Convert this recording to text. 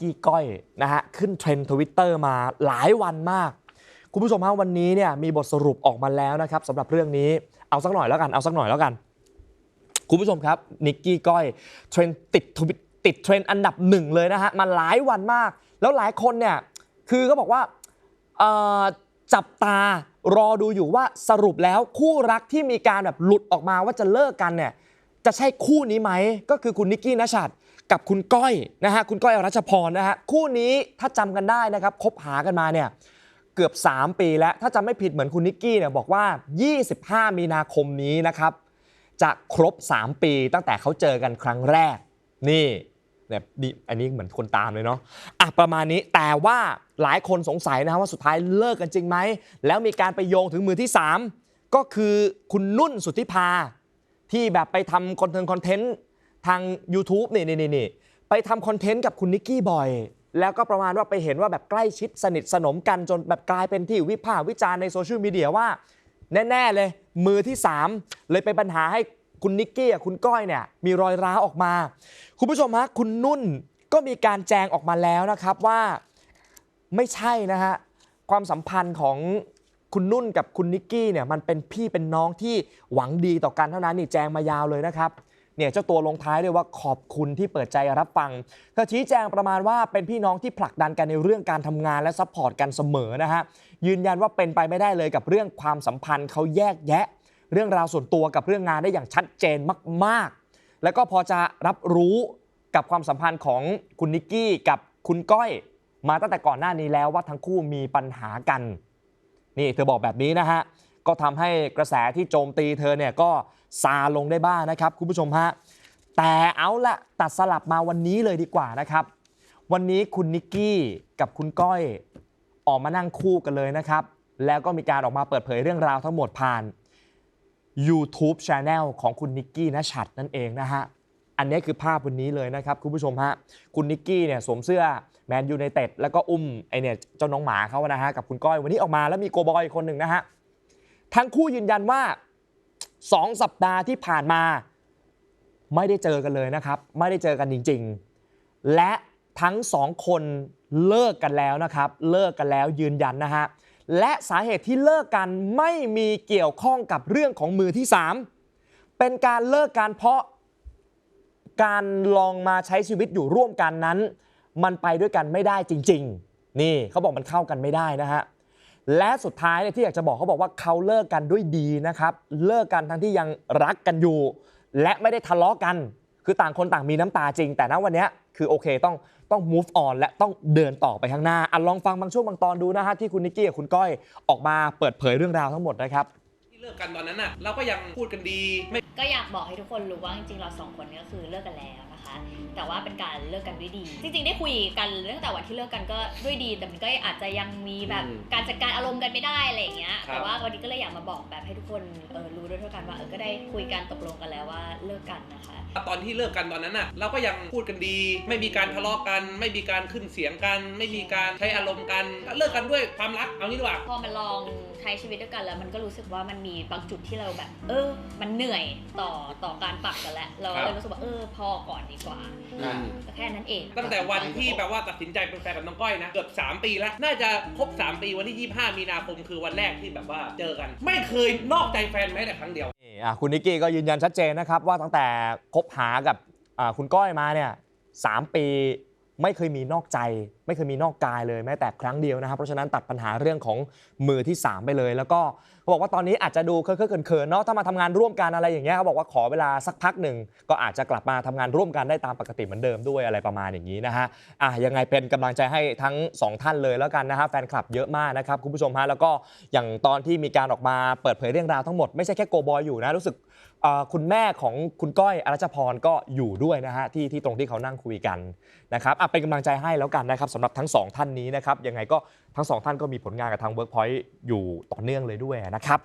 กี้ก้อยนะฮะขึ้นเทรนด์ทวิตเตอร์มาหลายวันมาก คุณผู้ชมฮะวันนี้เนี่ยมีบทสรุปออกมาแล้วนะครับสำหรับเรื่องนี้เอาสักหน่อยแล้วกันเอาสักหน่อยแล้วกัน คุณผู้ชมครับนิกกี้ก้อยเทรนด์ติดทวิตติดเทรนด์อันดับหนึ่งเลยนะฮะมาหลายวันมาก แล้วหลายคนเนี่ยคือก็บอกว่าจับตารอดูอยู่ว่าสรุปแล้วคู่รักที่มีการแบบหลุดออกมาว่าจะเลิกกันเนี่ยจะใช่คู่นี้ไหมก็คือคุณนิกกี้นชัด กับคุณก้อยนะฮะคุณก้อยอรัชพรนะฮะคู่นี้ถ้าจำกันได้นะครับคบหากันมาเนี่ยเกือบ 3 ปีแล้วถ้าจำไม่ผิดเหมือนคุณนิกกี้เนี่ยบอกว่า 25 มีนาคมนี้นะครับ จะครบ 3 ปีตั้งแต่เขาเจอกันครั้งแรก นี่เนี่ยนี่อันนี้เหมือนคนตามเลยเนาะอะประมาณนี้แต่ว่าหลายคนสงสัยนะครับว่าสุดท้ายเลิกกันจริงไหม แล้วมีการไปโยงถึงมือที่ 3 ก็คือคุณนุ่นสุทธิภาที่แบบไปทำคอนเทนต์คอนเทนต์ ทาง YouTube นี่นี่นี่ไปทำคอนเทนต์กับคุณนิกกี้บ่อย แล้วก็ประมาณว่าไปเห็นว่าแบบใกล้ชิดสนิทสนมกันจนแบบกลายเป็นที่วิพากษ์วิจารณ์ในโซเชียลมีเดียว่า แน่ ๆ เลย มือที่ 3 เลยเป็นปัญหาให้คุณนิกกี้กับคุณก้อยเนี่ยมีรอยร้าวออกมา คุณผู้ชมฮะคุณนุ่นก็มีการแจงออกมาแล้วนะครับว่าไม่ใช่นะฮะความสัมพันธ์ของคุณนุ่นกับคุณนิกกี้เนี่ยมันเป็นพี่เป็นน้องที่หวังดีต่อกันเท่านั้นนี่แจงมายาวเลยนะครับ เนี่ยเจ้าตัวลงท้ายด้วยว่าขอบคุณที่เปิดใจรับฟังเธอชี้แจงประมาณว่าเป็นพี่น้องที่ผลักดันกันในเรื่องการทำงานและซัพพอร์ตกันเสมอนะฮะยืนยันว่าเป็นไปไม่ได้เลยกับเรื่องความสัมพันธ์เขาแยกแยะ เรื่องราวส่วนตัวกับเรื่องงานได้อย่างชัดเจนมาก ๆ แล้วก็พอจะรับรู้กับความสัมพันธ์ของคุณนิกกี้กับคุณก้อยมาตั้งแต่ก่อนหน้านี้แล้วว่าทั้งคู่มีปัญหากัน นี่เธอบอกแบบนี้นะฮะ ก็ทำให้กระแสที่โจมตีเธอเนี่ยก็ซาลงได้บ้างนะครับ คุณผู้ชมฮะแต่เอาละตัดสลับมาวันนี้เลยดีกว่านะครับ วันนี้คุณนิกกี้กับคุณก้อยออกมานั่งคู่กันเลยนะครับ แล้วก็มีการออกมาเปิดเผยเรื่องราวทั้งหมดผ่าน YouTube Channel ของคุณนิกกี้นชัดนั่นเองนะฮะ อันนี้คือภาพวันนี้เลยนะครับ คุณผู้ชมฮะ คุณนิกกี้เนี่ยสวมเสื้อแมนยูไนเต็ดแล้วก็อุ้มไอเนี่ยเจ้าน้องหมาเขานะฮะกับคุณก้อยวันนี้ออกมาแล้วมีโกบอยคนหนึ่งนะฮะ ทั้งคู่ยืนยันว่า 2 สัปดาห์ที่ผ่านมา ไม่ได้เจอกันเลยนะครับ ไม่ได้เจอกันจริง ๆ และทั้งสองคนเลิกกันแล้วนะครับ เลิกกันแล้วยืนยันนะฮะและสาเหตุที่เลิกกันไม่มีเกี่ยวข้องกับเรื่องของมือที่ 3 เป็นการเลิกกันเพราะการลองมาใช้ชีวิตอยู่ร่วมกันนั้น มันไปด้วยกันไม่ได้จริง ๆ นี่เขาบอกมันเข้ากันไม่ได้นะฮะ และสุดท้ายเนี่ยที่อยากจะบอกเขาบอกว่าเขาเลิกกันด้วยดีนะครับ เลิกกันทั้งที่ยังรักกันอยู่ และไม่ได้ทะเลาะกัน คือต่างคนต่างมีน้ำตาจริง แต่ณวันเนี้ยคือโอเคต้องต้อง move on และต้องเดินต่อไปข้างหน้าอะลองฟังบางช่วงบางตอนดูนะฮะที่คุณนิกกี้กับคุณก้อยออกมาเปิดเผยเรื่องราวทั้งหมดนะครับ ที่เลิกกันตอนนั้นน่ะเราก็ยังพูดกันดีไม่ ก็อยากบอกให้ทุกคนรู้ว่าจริงๆเราสองคนก็คือเลิกกันแล้ว นะคะ แต่ว่าเป็นการเลิกกันด้วยดี จริงๆ ได้คุยกันตั้งแต่วันที่เลิกกันก็ด้วยดี แต่มันก็อาจจะยังมีแบบการจัดการอารมณ์กันไม่ได้อะไรอย่างเงี้ยแต่ว่าวันนี้ก็เลยอยากมาบอกแบบให้ทุกคนเออรู้ด้วยเท่ากันว่าเออก็ได้คุยกันตกลงกันแล้วว่าเลิกกันนะคะ ตอนที่เลิกกันตอนนั้นน่ะเราก็ยังพูดกันดี ไม่มีการทะเลาะกัน ไม่มีการขึ้นเสียงกัน ไม่มีการใช้อารมณ์กันก็เลิกกันด้วยความรักเอางี้ดีกว่า พอมันลองใช้ชีวิตด้วยกันแล้ว มันก็รู้สึกว่ามันมีบางจุดที่เราแบบ เออ มันเหนื่อยต่อต่อการปรับกันแล้วเราก็เลยรู้สึกว่าเออพอก่อนดีกว่าอืม ก็แค่นั้นเอง ตั้งแต่วันที่แบบว่าตัดสินใจเป็นแฟนกับน้องก้อยนะ เกือบ 3 ปีแล้ว น่าจะครบ 3 ปีวันที่ 25 มีนาคมคือวันแรกที่แบบว่าเจอกัน ไม่เคยนอกใจแฟนแม้แต่ครั้งเดียว นี่อะคุณนิกกี้ก็ยืนยันชัดเจนนะครับ ว่าตั้งแต่คบหากับอ่าคุณก้อยมาเนี่ยสามปีไม่เคยมีนอกใจ ไม่เคยมีนอกกายเลยแม้แต่ครั้งเดียวนะครับ เพราะฉะนั้นตัดปัญหาเรื่องของมือที่ 3 ไปเลย แล้วก็เขาบอกว่าตอนนี้อาจจะดูเคอะๆเขินๆเนาะถ้ามาทำงานร่วมกันอะไรอย่างเงี้ยเขาบอกว่าขอเวลาสักพักหนึ่งก็อาจจะกลับมาทำงานร่วมกันได้ตามปกติเหมือนเดิมด้วยอะไรประมาณอย่างนี้นะฮะอะยังไงเป็นกำลังใจให้ทั้งสองท่านเลยแล้วกันนะฮะแฟนคลับเยอะมากนะครับคุณผู้ชมฮะแล้วก็อย่างตอนที่มีการออกมาเปิดเผยเรื่องราวทั้งหมดไม่ใช่แค่โกบอยอยู่นะรู้สึก เอ่อคุณแม่ของคุณก้อยอรัชพรก็อยู่ด้วยนะฮะที่ที่ตรงที่เขานั่งคุยกันนะครับอะเป็นกำลังใจให้แล้วกันนะครับสำหรับทั้งสองท่านนี้นะครับยังไงก็ทั้งสองท่านก็มีผลงานกับทาง Workpoint อยู่ต่อเนื่องเลยด้วยนะครับ